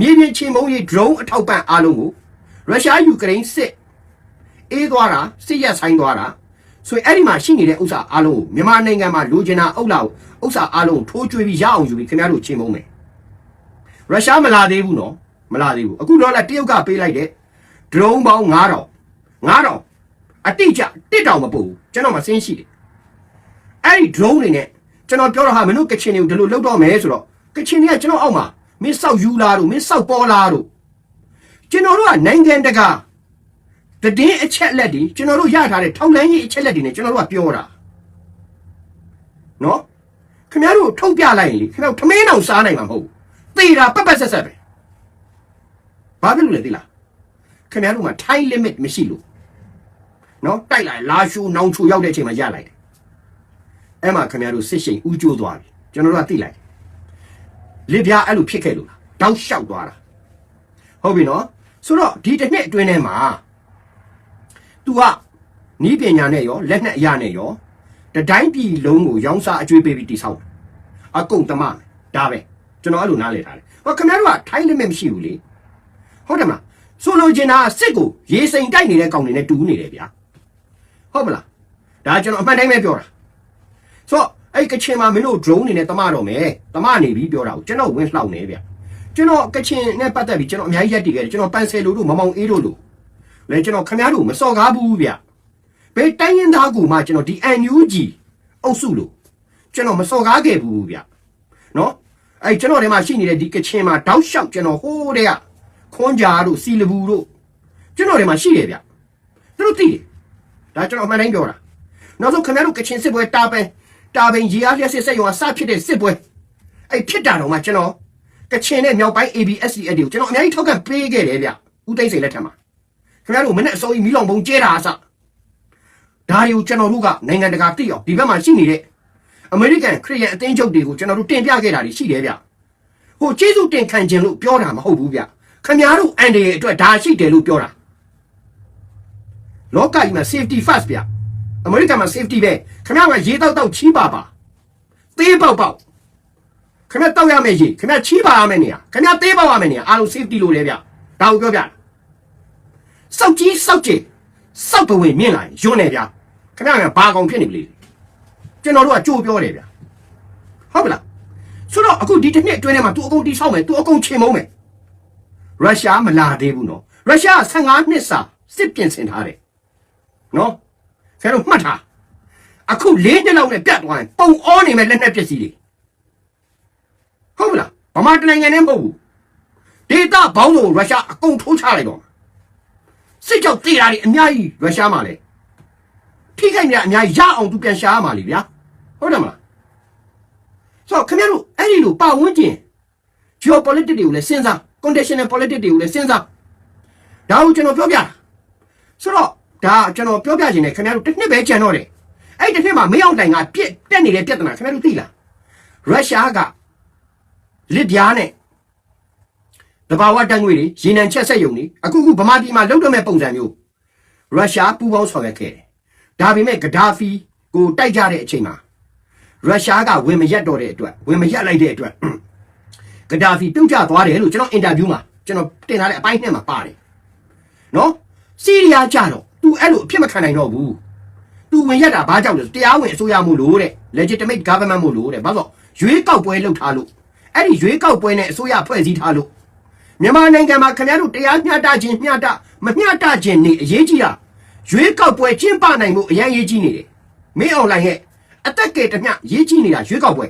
မြေပြင်ချေမှုန်းရေး drone အထောက်ပံ့အားလုံးကိုရုရှားယူကရိန်းစစ်အေးသွားတာစစ်ရက်ဆိုင်သွားတာဆိုရင်အဲ့ဒီမှာရှိနေတဲ့ဥစ္စာအားလုံးကိုမြန်မာနိုင်ငံမှာလိုချင်တာအုပ်လောက်ဥစ္စာအားလုံးထိုးကျွေးပြီးရအောင်ယူပြီးခင်ဗျားတို့ချေမှုန်းမယ်ရုရှားမလာသေးဘူးနော်မလာသေးဘူးအခုတော့လည်းတရုတ်ကပေးလိုက်တဲ့ drone ပေါင်း9000 9000အတိတ်ကျတစ်တောင်မပို့ဘူးကျွန်တော်မစင်းရှိတယ်အဲ့ဒီ drone တွေနဲ့ကျွန်တော်ပြောတော့ဟာမင်းတို့ကချင်တွေကိုဒီလိုလုပ်တော့မယ်ဆိုတော့ကချင်တွေကကျွန်တော်အောက်မှာ မင်းစောက်ယူလာတို့မင်းစောက်ပေါ်လာတို့ကျွန်တော်တို့ကနိုင်ငံတကာတည်င်းအချက်လက်တွေကျွန်တော်တို့ရထားတဲ့ထောက်လန်းရေးအချက်လက်တွေနဲ့ကျွန်တော်တို့ကပြောတာနော်ခင်ဗျားတို့ထုတ်ပြလိုက်ရင်လေခင်ဗျားတို့ထမင်းအောင်စားနိုင်မှာမဟုတ်ဘူးသေတာပက်ပက်ဆက်ဆက်ပဲဘာဖြစ်လို့လဲသိလားခင်ဗျားတို့မှာ time limit မရှိလို့နော်တိုက်လိုက်လာရှူနောင်ချူရောက်တဲ့အချိန်မှာရလိုက်တယ်အဲ့မှာခင်ဗျားတို့စစ်ရှိန်ဥကျိုးသွားပြီကျွန်တော်တို့ကသိလိုက်တယ် လစ်ပြားအဲ့လိုဖြစ်ခဲ့လို့လားတောက်လျှောက်သွားတာဟုတ်ပြီနော်ဆိုတော့ဒီတစ်နှစ်အတွင်းထဲမှာ तू ကနီးပညာနဲ့ရောလက်နက်အရာနဲ့ရောတတိုင်းပြည်လုံးကိုရောင်းစားအကျွေးပေးပြီးတိဆောက်တယ်အကုန်တမမယ်ဒါပဲကျွန်တော်အဲ့လိုနားလည်ထားတယ်ဟောခင်ဗျားတို့ကထိုင်းလက်မဲ့မရှိဘူးလေဟုတ်တယ်မလားဆိုလိုချင်တာကစစ်ကိုရေစိန်တိုက်နေတဲ့ကောင်တွေနဲ့တူနေတယ်ဗျာဟုတ်မလားဒါကျွန်တော်အမှန်တိုင်းပဲပြောတာဆိုတော့ အဲ့ကချင်မှာမင်းတို့ drone နေနဲ့တမတော့မယ်တမနေပြီးပြောတာကိုကျွန်တော်ဝင်လှောက်နေဗျာကျွန်တော်ကချင်နဲ့ပတ်သက်ပြီးကျွန်တော်အများကြီးရက်တည်ခဲ့တယ်ကျွန်တော်ပန်ဆယ်လိုတို့မမောင်အေးတို့လို့လဲကျွန်တော်ခင်ဗျားတို့မစော်ကားဘူးဗျဘယ်တိုင်းရင်သားကူမှကျွန်တော်ဒီ NUG အုပ်စုလို့ကျွန်တော်မစော်ကားခဲ့ဘူးဗျနော်အဲ့ကျွန်တော်ထဲမှာရှိနေတဲ့ဒီကချင်မှာတောက်လျှောက်ကျွန်တော်ဟိုးတဲ့ကခွန်ကြာတို့စီလဘူးတို့ကျွန်တော်ထဲမှာရှိတယ်ဗျသူတို့သိတယ်ဒါကျွန်တော်အမှန်တိုင်းပြောတာနောက်ဆုံးခင်ဗျားတို့ကချင်စစ်ပွဲတာပန် တာပင်ကြီးအားလျက်စစ်ဆက်ရုံကစဖြစ်တဲ့စစ်ပွဲအဲ့ဖြစ်တာတော့မှကျွန်တော်ကချင်နဲ့မြောက်ပိုင်း ABSDF တွေကိုကျွန်တော်အများကြီးထောက်ခံပေးခဲ့တယ်ဗျဦးသိန်းစိန်လက်ထက်မှာခင်ဗျားတို့မနဲ့အစိုးရမီးလောင်ပုံကျဲတာအစဒါတွေကိုကျွန်တော်တို့ကနိုင်ငံတကာသိအောင်ဒီဘက်မှာရှိနေတဲ့အမေရိကန်ခရီးယန်အသင်းချုပ်တွေကိုကျွန်တော်တို့တင်ပြခဲ့တာတွေရှိတယ်ဗျဟိုကျေးဇူးတင်ခံခြင်းလို့ပြောတာမဟုတ်ဘူးဗျခင်ဗျားတို့အန်ဒီရဲ့အတွက်ဒါရှိတယ်လို့ပြောတာလောကကြီးမှာ safety first ဗျ အမေရိကန်မှာ safety ပဲခင်ဗျားကရေတောက်တောက်ချီးပါပါသေးပေါက်ပေါက်ခင်ဗျားတောက်ရမယ်ရေခင်ဗျားချီးပါရမယ်နေရခင်ဗျားသေးပေါက်ရမယ်နေရအားလုံး safety လို့လေဗျဒါကိုပြောပြစောက်ကြီးစောက်ကြီးစောက်ပဝင်မြင့်လာရင်ယွန်းနေဗျခင်ဗျားကဘာကောင်ဖြစ်နေပြီလေကျွန်တော်တို့ကကြိုးပြောတယ်ဗျဟုတ်ပလားဆိုတော့အခုဒီတစ်နှစ်အတွင်းထဲမှာ तू အကုန်တိဆောက်မယ် तू အကုန်ချေမုံမယ်ရုရှားမလာသေးဘူးနော်ရုရှား15နှစ်စာစစ်ပြင်ဆင်ထားတယ်နော် ဆရာတို့မှတ်ထားအခု၄နှစ်လောက်နဲ့ပြတ်သွားရင်ပုံအောနေမဲ့လက်နက်ပစ္စည်းတွေဟုတ်မလားဗမာတနိုင်ငံနဲ့မဟုတ်ဘူးဒေတာဘောင်းလို့ရုရှားအကုန်ထိုးချလိုက်တော့စစ်ကြောက်တေးတာတွေအများကြီးရုရှားမှာလေထိခိုက်မြအများကြီးရအောင်သူပြန်ရှာရမှာလीဗျာဟုတ်တယ်မလားဆိုတော့ခင်ဗျားတို့အဲ့ဒီလိုပါဝင်ခြင်း geopolitics တွေကိုလည်းစဉ်းစား conditional politics တွေကိုလည်းစဉ်းစားဒါကိုကျွန်တော်ပြောပြတာဆိုတော့ ဒါကျွန်တော်ပြောပြခြင်းနဲ့ခင်ဗျားတို့တစ်နှစ်ပဲကြံတော့တယ်အဲ့ဒီတစ်နှစ်မှာမင်းအောင်တိုင်ကပြက်တက်နေတဲ့ပြဿနာခင်ဗျားတို့သိလားရုရှားကလစ်ပြားနဲ့တဘာဝတန်ငွေတွေရေနံချက်ဆက်ယုံတွေအခုခုဗမာပြည်မှာလုံတော့မဲ့ပုံစံမျိုးရုရှားပူးပေါင်းဆောင်ရွက်ခဲ့တယ်ဒါပေမဲ့ဂဒါဖီကိုတိုက်ကြတဲ့အချိန်မှာရုရှားကဝင်မရက်တော့တဲ့အတွက်ဝင်မရက်လိုက်တဲ့အတွက်ဂဒါဖီပြုတ်ကျသွားတယ်လို့ကျွန်တော်အင်တာဗျူးမှာကျွန်တော်တင်ထားတဲ့အပိုင်းနဲ့မှာပါတယ်နော်စီးရီးယားကြတော့ तू အဲ့လိုအဖြစ်မခံနိုင်တော့ဘူး तू ဝင်ရက်တာဘာကြောင့်လဲတရားဝင်အစိုးရမို့လို့တဲ့ legitimate government မို့လို့တဲ့ဘာလို့ရွေးကောက်ပွဲလုပ်ထားလို့အဲ့ဒီရွေးကောက်ပွဲနဲ့အစိုးရဖွဲ့စည်းထားလို့မြန်မာနိုင်ငံမှာခင်ဗျားတို့တရားမျှတခြင်းမျှတမမျှတခြင်းနေအရေးကြီးတာရွေးကောက်ပွဲကျင်းပနိုင်မှုအရင်ရေးကြီးနေတယ်မင်းအွန်လိုင်းရဲ့အသက်ကယ်တမျှရေးကြီးနေတာရွေးကောက်ပွဲ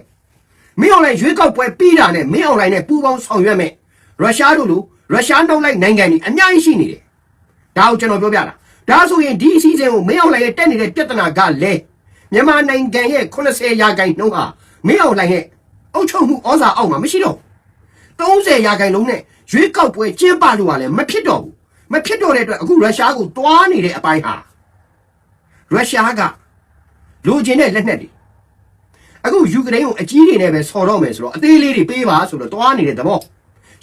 မင်းအွန်လိုင်းရွေးကောက်ပွဲပြီးတာနဲ့မင်းအွန်လိုင်းနဲ့ပူးပေါင်းဆောင်ရွက်မဲ့ရုရှားတို့လိုရုရှားနောက်လိုက်နိုင်ငံတွေအများကြီးရှိနေတယ်ဒါကိုကျွန်တော်ပြောပြတာ ဒါဆိုရင်ဒီအစည်းအဝေးကိုမင်းအောင်လှိုင်ရဲ့တက်နေတဲ့ပြဿနာကလည်းမြန်မာနိုင်ငံရဲ့80ရာခိုင်နှုန်းဟာမင်းအောင်လှိုင်ရဲ့အုပ်ချုပ်မှုဩဇာအောက်မှာမရှိတော့30ရာခိုင်နှုန်းနဲ့ရွေးကောက်ပွဲကျင်းပလို့ကလည်းမဖြစ်တော့ဘူးမဖြစ်တော့တဲ့အတွက်အခုရုရှားကိုတွားနေတဲ့အပိုင်းဟာရုရှားကလိုချင်တဲ့လက်နက်တွေအခုယူကရိန်းကိုအကြီးတွေနဲ့ပဲဆော်တော့မယ်ဆိုတော့အသေးလေးတွေပေးပါဆိုတော့တွားနေတဲ့သဘော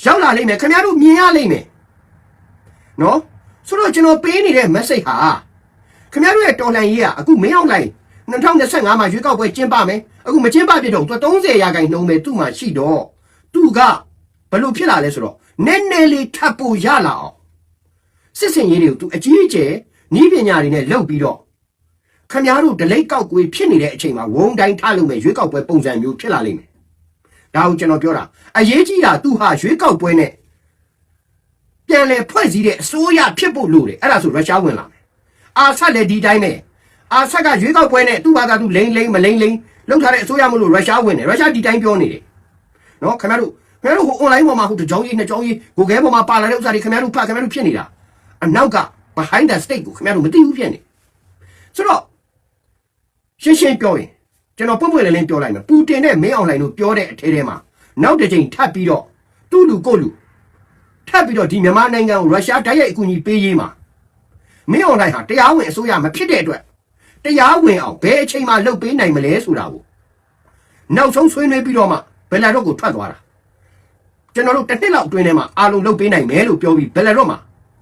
ရောက်လာလိမ့်မယ်ခင်ဗျားတို့မြင်ရလိမ့်မယ်နော် ဆိုတော့ကျွန်တော်ပေးနေတဲ့ message ဟာခင်ဗျားတို့ရဲ့တော်လှန်ရေးကအခုမင်းအောင်လိုက်2025မှာရွေးကောက်ပွဲကျင်းပမယ်အခုမကျင်းပပြတော့သူ30ရာခိုင်နှုန်းပဲသူ့မှာရှိတော့သူကဘဘလို့ဖြစ်လာလဲဆိုတော့နည်းနည်းလေးထပ်ဖို့ရလာအောင်စစ်စင်ရေးတွေကို तू အကြီးအကျယ်နီးပညာတွေနဲ့လုပ်ပြီးတော့ခမားတို့ဒလိတ်ကောက်ကွေးဖြစ်နေတဲ့အချိန်မှာဝုံတိုင်းထားလို့မဲ့ရွေးကောက်ပွဲပုံစံမျိုးဖြစ်လာလိမ့်မယ်ဒါကိုကျွန်တော်ပြောတာအရေးကြီးတာ तू ဟာရွေးကောက်ပွဲနဲ့ ပြန်လဲဖွဲ့စည်းတဲ့အစိုးရဖြစ်ဖို့လိုတယ်အဲ့ဒါဆိုရုရှားဝင်လာမယ်အာဆတ်လည်းဒီတိုင်းပဲအာဆတ်ကရွေးကောက်ပွဲနဲ့သူ့ဘာသာသူလိမ့်လိမ့်မလိမ့်လိမ့်လောက်ထားတဲ့အစိုးရမလို့ရုရှားဝင်တယ်ရုရှားဒီတိုင်းပြောနေတယ်နော်ခင်ဗျားတို့ခင်ဗျားတို့ဟို online ပေါ်မှာဟိုတစ်ကြောင်းကြီးနှစ်ကြောင်းကြီးကိုခဲပေါ်မှာပါလာတဲ့ဥစ္စာတွေခင်ဗျားတို့ဖတ်ခင်ဗျားတို့ဖြစ်နေတာအနောက်က behind the state ကိုခင်ဗျားတို့မသိဘူးဖြစ်နေဆိုတော့ရှင်းရှင်းပြောရင်ကျွန်တော်ပွင့်ပွင့်လင်းလင်းပြောလိုက်မယ်ပူတင်နဲ့မင်းအောင်လှိုင်တို့ပြောတဲ့အထဲထဲမှာနောက်တစ်ချိန်ထပ်ပြီးတော့သူ့လူကိုယ့်လူထ ပ်ပြီးတော့ဒီမြန်မာနိုင်ငံကိုရုရှားတိုက်ရိုက်အကူအညီပေးရေးမှာမင်းအောင်လှိုင်ဟာတရားဝင်အစိုးရမဖြစ်တဲ့အတွက်တရားဝင်အောင်ဘယ်အချိန်မှလုပ်ပေးနိုင်မလဲဆိုတာကိုနောက်ဆုံးဆွေးနွေးပြီးတော့မှဘယ်လာတော့ကိုထွက်သွားတာကျွန်တော်တို့တစ်နှစ်လောက်အတွင်းထဲမှာအားလုံးလုပ်ပေးနိုင်မယ်လို့ပြောပြီးဘယ်လာတော့မှ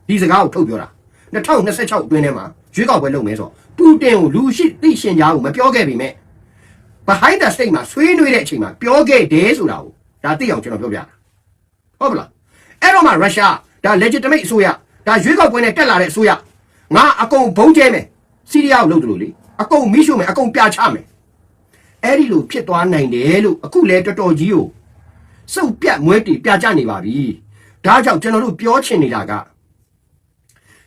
ဒီစကားကိုထုတ်ပြောတာ2026အတွင်းထဲမှာရွေးကောက်ပွဲလုပ်မယ်ဆိုတော့ပူတင်ကိုလူရှိသိရှင်ကြားကိုမပြောခဲ့ပေမဲ့ behind the state မှာဆွေးနွေးတဲ့အချိန်မှာပြောခဲ့တယ်ဆိုတာကိုဒါသိအောင်ကျွန်တော်ပြောပြတာဟုတ်ပလားအဲ့ တော့မှရုရှားဒါ legitimate အစိုးရဒါရွေးကောက်ပွဲနဲ့တက်လာတဲ့အစိုးရငါအကုန်ဘုံကျဲမယ်စီးရီးယားကိုလုပ်တယ်လို့လေအကုန်မိရှုမယ်အကုန်ပြချမယ်အဲ့ဒီလိုဖြစ်သွားနိုင်တယ်လို့အခုလဲတော်တော်ကြီးကိုစုပ်ပြတ်မွဲတီပြကြနေပါပြီဒါကြောင့်ကျွန်တော်တို့ပြောချင်နေတာက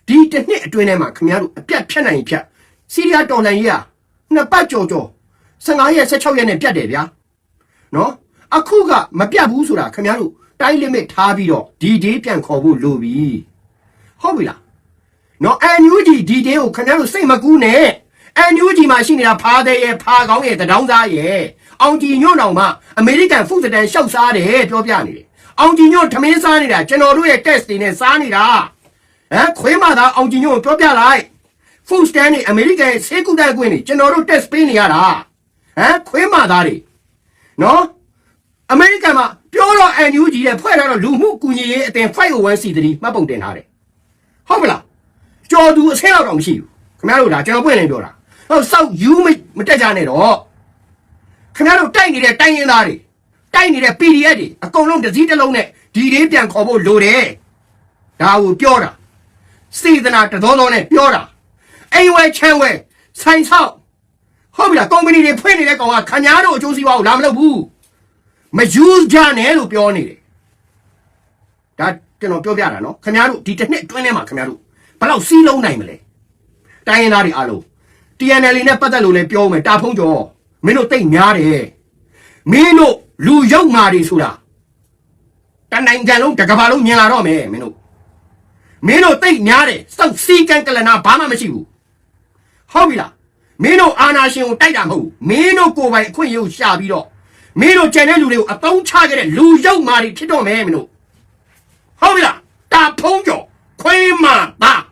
ဒီတစ်နှစ်အတွင်းထဲမှာခင်ဗျားတို့အပြတ်ဖြတ်နိုင်ဖြတ်စီးရီးယားတော်လှန်ရေးကနှစ်ပတ်ကြော်ကြော်15ရက်16ရက်နဲ့ပြတ်တယ်ဗျာနော်အခုကမပြတ်ဘူးဆိုတာခင်ဗျားတို့ တိုင်း limit ထားပြီးတော့ဒီ day ပြန်ခေါ်ဖို့လိုပြီဟုတ်ပြီလားနော်အန်ယူဂျီဒီတေးကိုခင်ဗျားတို့စိတ်မကူးနဲ့အန်ယူဂျီမှာရှိနေတာဖားတဲ့ရဲ့ဖားကောင်းရဲ့တဒေါင်းသားရဲ့အောင်ကြည်ညွန့်တော်မှာအမေရိကန်ဖုတ်စတန်ရှောက်စားတယ်ပြောပြနေတယ်အောင်ကြည်ညွန့်ထမင်းစားနေတာကျွန်တော်တို့ရဲ့ test တွေနဲ့စားနေတာဟမ်ခွေးမသာအောင်ကြည်ညွန့်ကိုပြောပြလိုက်ဖုတ်စတန်နေအမေရိကန်ရဲ့ဆေးကုသခွင့်နေကျွန်တော်တို့ test ပေးနေရတာဟမ်ခွေးမသားတွေနော်အမေရိကန်မှာ ပြောတော့အန်ယူဂျီတဲ့ဖွဲ့ထားတော့လူမှုကူညီရေးအသင် 501c3 မှတ်ပုံတင်ထားတယ်ဟုတ်မလားကြော်သူအဆင်းတော့တော့မရှိဘူးခင်ဗျားတို့ဒါကျွန်တော်ပွင့်နေပြောတာဟောစောက်ယူမမတက်ကြနဲ့တော့ခင်ဗျားတို့တိုက်နေတဲ့တိုင်းရင်းသားတွေတိုက်နေတဲ့ PDF တွေအကုန်လုံးတစ်စည်းတစ်လုံးနဲ့ဒီလေးပြန်ခေါ်ဖို့လိုတယ်ဒါကိုပြောတာစေတနာတတော်တော်နဲ့ပြောတာအိမ်ဝဲချမ်းဝဲဆိုင်ဆောက်ဟုတ်ပြီလားကုမ္ပဏီတွေဖွင့်နေတဲ့ကောင်ကခင်ဗျားတို့အကျိုးစီးပွားကိုလာမလုပ်ဘူး မယူကြနဲ့လို့ပြောနေတယ်ဒါကျွန်တော်ပြောပြတာနော်ခင်ဗျားတို့ဒီတစ်နှစ်အတွင်းထဲမှာခင်ဗျားတို့ဘယ်လောက်စီးလုံးနိုင်မလဲတိုင်းရင်းသားတွေအားလုံး TNL နဲ့ပတ်သက်လို့လည်းပြောမယ်တာဖုံးကျော်မင်းတို့တိတ်များတယ်မင်းတို့လူရုပ်မာတွေဆိုတာတနိုင်ငံလုံးတစ်ကမ္ဘာလုံးမြင်လာတော့မယ်မင်းတို့မင်းတို့တိတ်များတယ်စောက်စီကန်ကလနာဘာမှမရှိဘူးဟုတ်ပြီလားမင်းတို့အာနာရှင်ကိုတိုက်တာမဟုတ်ဘူးမင်းတို့ကိုယ်ပိုင်အခွင့်အရေးကိုရှာပြီးတော့ မင်းတို့ကြံတဲ့လူတွေကိုအတုံးချခဲ့တဲ့လူရုပ်မာတွေဖြစ်တော့မယ်မင်းတို့ဟုတ်ပြီလားတာဖုံးကျော်ခွေးမာသား